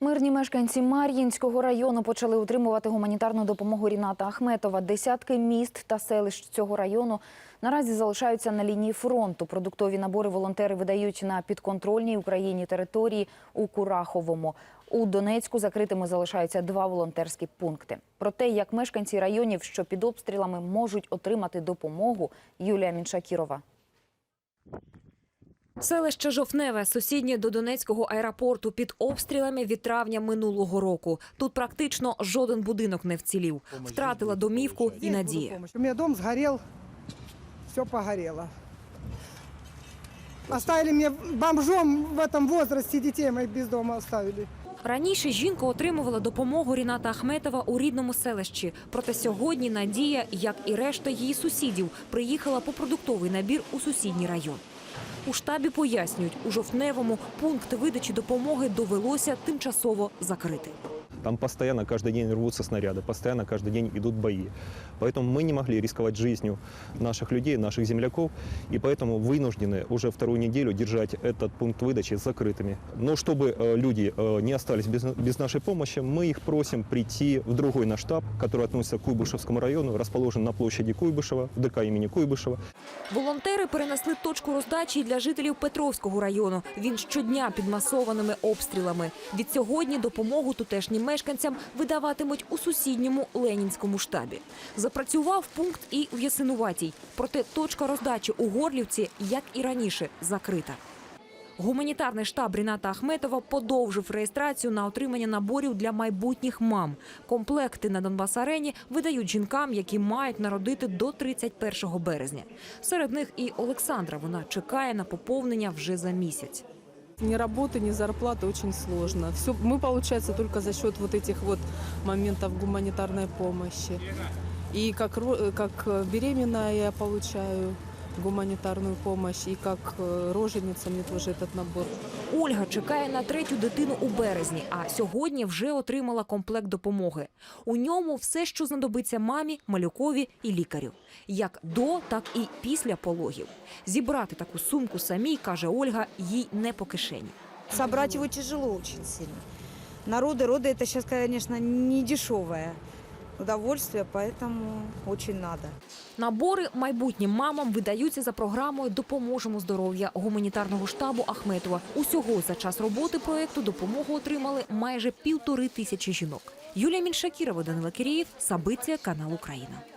Мирні мешканці Мар'їнського району почали отримувати гуманітарну допомогу Ріната Ахметова. Десятки міст та селищ цього району наразі залишаються на лінії фронту. Продуктові набори волонтери видають на підконтрольній Україні території у Кураховому. У Донецьку закритими залишаються два волонтерські пункти. Про те, як мешканці районів, що під обстрілами можуть отримати допомогу, Юлія Міншакірова. Селище Жовтневе, сусіднє до Донецького аеропорту, під обстрілами від травня минулого року. Тут практично жоден будинок не вцілів. Втратила домівку і надія. У меня дом сгорел, все погорело. Оставили мне бомжом в этом возрасте детей моих без дома оставили. Раніше жінка отримувала допомогу Ріната Ахметова у рідному селищі. Проте сьогодні Надія, як і решта її сусідів, приїхала по продуктовий набір у сусідній район. У штабі пояснюють, у жовтневому пункт видачі допомоги довелося тимчасово закрити. Там постоянно каждый день рвутся снаряды, постоянно каждый день идут бои. Поэтому мы не могли рисковать жизнью наших людей, наших земляков, и поэтому вынуждены уже вторую неделю держать этот пункт выдачи закрытыми. Но чтобы э, люди э, не остались без, без нашей помощи, мы их просим прийти в другой наш штаб, который относится к Куйбышевскому району, расположен на площади Куйбышева, в ДК имени Куйбышева. Волонтери перенесли точку роздачі й для жителів Петровського району. Він щодня під масованими обстрілами. Від сьогодні допомогу тутешнім мешканцям видаватимуть у сусідньому ленінському штабі. Запрацював пункт і в Ясинуватій. Проте точка роздачі у Горлівці, як і раніше, закрита. Гуманітарний штаб Ріната Ахметова подовжив реєстрацію на отримання наборів для майбутніх мам. Комплекти на Донбас-арені видають жінкам, які мають народити до 31 березня. Серед них і Олександра. Вона чекає на поповнення вже за місяць. Ни работы, ни зарплаты очень сложно. Все, мы, получается, только за счет вот этих вот моментов гуманитарной помощи. И как, ро- как э, беременная я получаю гуманитарную помощь, и как э, роженица мне тоже этот набор. Ольга чекає на третю дитину у березні, а сьогодні вже отримала комплект допомоги. У ньому все, що знадобиться мамі, малюкові і лікарю. Як до, так і після пологів. Зібрати таку сумку самій, каже Ольга, їй не по кишені. Собрать его тяжело очень сильно. Народы, роды это сейчас, конечно, не дешевое удовольствие, поэтому очень надо. Набори майбутнім мамам видаються за програмою Допоможемо здоров'я гуманітарного штабу Ахметова. Усього за час роботи проекту допомогу отримали майже півтори тисячі жінок. Юлія Міншакірова, Данила Кирієв, Сабиція, канал Україна.